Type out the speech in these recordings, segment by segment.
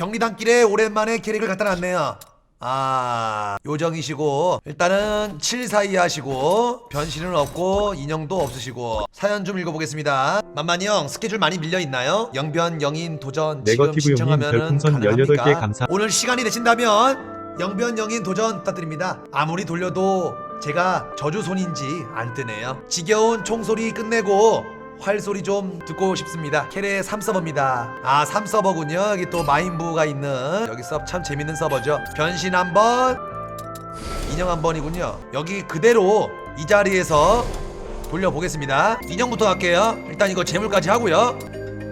경리단길에 오랜만에 캐릭을 갖다 놨네요. 아 요정이시고 일단은 7 사이 하시고 변신은 없고 인형도 없으시고 사연 좀 읽어보겠습니다 만만이 형 스케줄 많이 밀려있나요? 영변 영인 도전 지금 네거티브 형님 신청하면은 별풍선 가능합니까? 18개 감사- 오늘 시간이 되신다면 영변 영인 도전 부탁드립니다 아무리 돌려도 제가 저주손인지 안 뜨네요 지겨운 총소리 끝내고 활소리 좀 듣고 싶습니다. 캐레 3서버입니다. 아 3서버군요. 여기 또 마인부가 있는 여기 서버 참 재밌는 서버죠. 변신 한 번 인형 한 번이군요. 여기 그대로 이 자리에서 돌려보겠습니다. 인형부터 할게요. 일단 이거 재물까지 하고요.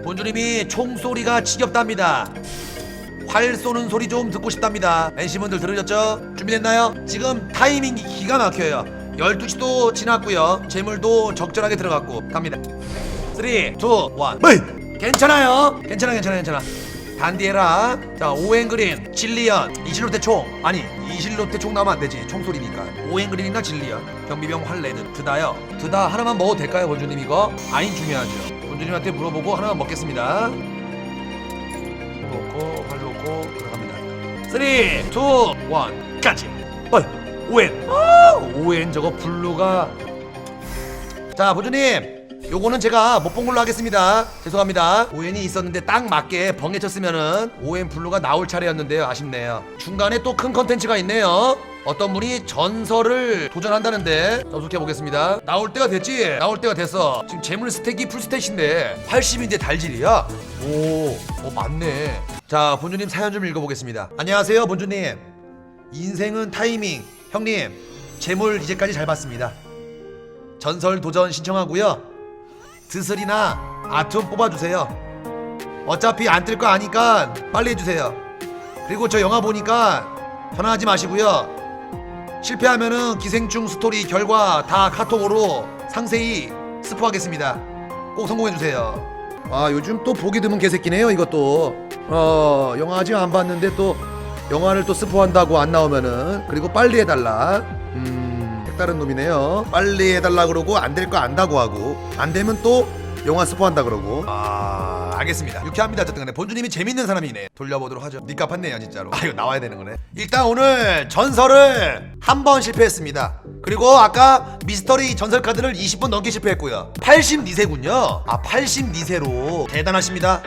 본주님이 총소리가 지겹답니다. 활 쏘는 소리 좀 듣고 싶답니다. NC분들 들으셨죠? 준비됐나요? 지금 타이밍이 기가 막혀요. 12시도 지났고요. 재물도 적절하게 들어갔고 갑니다. 3, 2, 1. 뭐? 괜찮아요. 괜찮아, 괜찮아, 괜찮아. 단디에라. 자, 오행그린, 진리연, 이실로테 총. 아니, 이실로테 총 나오면 안 되지. 총소리니까. 오행그린이나 진리연, 경비병 활레드, 드다요. 드다 하나만 먹어도 될까요, 본주님 이거? 아닌 중요하죠. 본주님한테 물어보고 하나만 먹겠습니다. 놓고 활 놓고 들어갑니다. 3, 2, 1 까지. 어, 오엔. 아, 오엔 저거 블루가. 자 보주님. 요거는 제가 못 본 걸로 하겠습니다. 죄송합니다. 오엔이 있었는데 딱 맞게 벙에 쳤으면은 오엔 블루가 나올 차례였는데요. 아쉽네요. 중간에 또 큰 컨텐츠가 있네요. 어떤 분이 전설을 도전한다는데 접속해 보겠습니다. 나올 때가 됐지? 나올 때가 됐어. 지금 재물 스택이 풀 스택인데 80인데 달질이야? 오, 어 맞네. 자 본주님 사연 좀 읽어보겠습니다. 안녕하세요 본주님. 인생은 타이밍 형님 재물 이제까지 잘 봤습니다 전설 도전 신청하고요. 드슬이나 아툼 뽑아주세요. 어차피 안 뜰 거 아니까 빨리 해주세요. 그리고 저 영화 보니까 전화하지 마시고요. 실패하면은 기생충 스토리 결과 다 카톡으로 상세히 스포하겠습니다. 꼭 성공해주세요. 아 요즘 또 보기 드문 개새끼네요 이것도. 어 영화 아직 안 봤는데 또 영화를 또 스포한다고 안 나오면은 그리고 빨리 해달라. 음. 색다른 놈이네요. 빨리 해달라 그러고 안 될 거 안다고 하고 안 되면 또 영화 스포한다 그러고. 아 알겠습니다. 유쾌합니다. 어쨌든 간에 본주님이 재밌는 사람이네. 돌려보도록 하죠. 니값 팠네요 진짜로. 아 이거 나와야 되는 거네. 일단 오늘 전설을 한 번 실패했습니다. 그리고 아까 미스터리 전설 카드를 20번 넘게 실패했고요. 82세군요. 아 82세로 대단하십니다.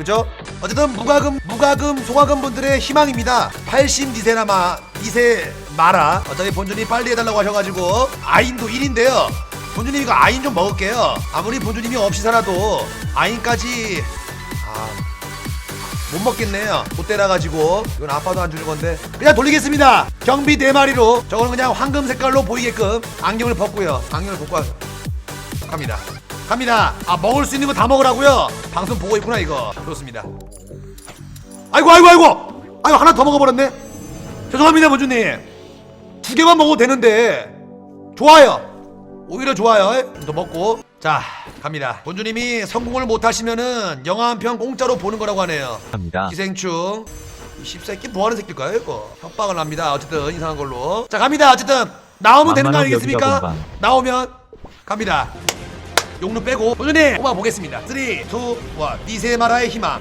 그죠? 어쨌든 무과금 무과금 소과금 분들의 희망입니다. 82세나마 2세 마라 어차피 본준이 빨리 해달라고 하셔가지고 아인도 1인데요. 본준님 이거 아인 좀 먹을게요. 아무리 본준님이 없이 살아도 아인까지 아, 못 먹겠네요. 못 때려가지고 이건 아빠도 안 주는 건데 그냥 돌리겠습니다. 경비 네 마리로 저거는 그냥 황금 색깔로 보이게끔 안경을 벗고요. 안경을 벗고 하- 갑니다. 갑니다. 아 먹을 수 있는 거 다 먹으라고요. 방송 보고 있구나 이거. 좋습니다. 아이고 아이고 아이고 아이고 하나 더 먹어버렸네. 죄송합니다 본주님. 두 개만 먹어도 되는데 좋아요. 오히려 좋아요. 좀 더 먹고 자 갑니다. 본주님이 성공을 못하시면은 영화 한 편 공짜로 보는 거라고 하네요. 합니다. 기생충 이 씹새끼 뭐하는 새끼일까요 이거 협박을 합니다 어쨌든 이상한 걸로 자 갑니다 어쨌든 나오면 되는 거 만만한 아니겠습니까 여기가 본방. 나오면 갑니다 용루 빼고 본주님 뽑아 보겠습니다. 3 2 1 니세마라의 희망.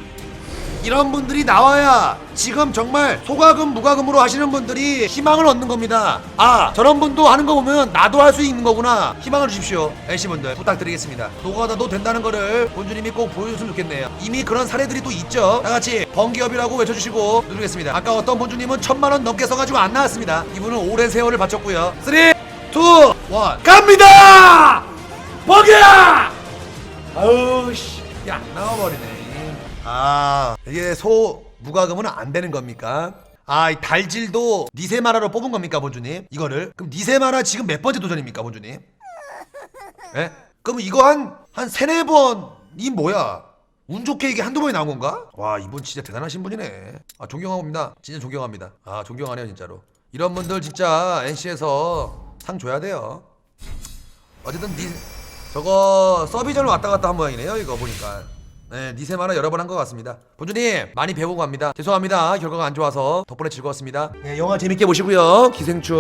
이런 분들이 나와야 지금 정말 소가금 무가금으로 하시는 분들이 희망을 얻는 겁니다. 아 저런 분도 하는 거 보면 나도 할 수 있는 거구나. 희망을 주십시오. NC분들 부탁드리겠습니다. 노가다도 된다는 거를 본주님이 꼭 보여줬으면 좋겠네요. 이미 그런 사례들이 또 있죠? 다같이 번기업이라고 외쳐주시고 누르겠습니다. 아까 어떤 본주님은 천만원 넘게 써가지고 안 나왔습니다. 이분은 오랜 세월을 바쳤고요. 3 2 1 갑니다 번기야 아우 씨야 나와버리네 아 이게 소 무과금은 안 되는 겁니까? 아, 이 달질도 니세마라로 뽑은 겁니까, 본주님? 이거를? 그럼 니세마라 지금 몇 번째 도전입니까, 본주님? 예? 그럼 이거 한, 한 세네 번이 뭐야? 운 좋게 이게 한두 번이 나온 건가? 와, 이분 진짜 대단하신 분이네. 아, 존경합니다. 진짜 존경합니다. 아, 존경하네요, 진짜로. 이런 분들 진짜 NC에서 상 줘야 돼요. 어쨌든 니 저거 서비전을 왔다 갔다 한 모양이네요 이거 보니까. 네 니세마나 여러 번 한 것 같습니다. 본주님 많이 배우고 갑니다. 죄송합니다. 결과가 안 좋아서 덕분에 즐거웠습니다. 네 영화 재밌게 보시고요. 기생충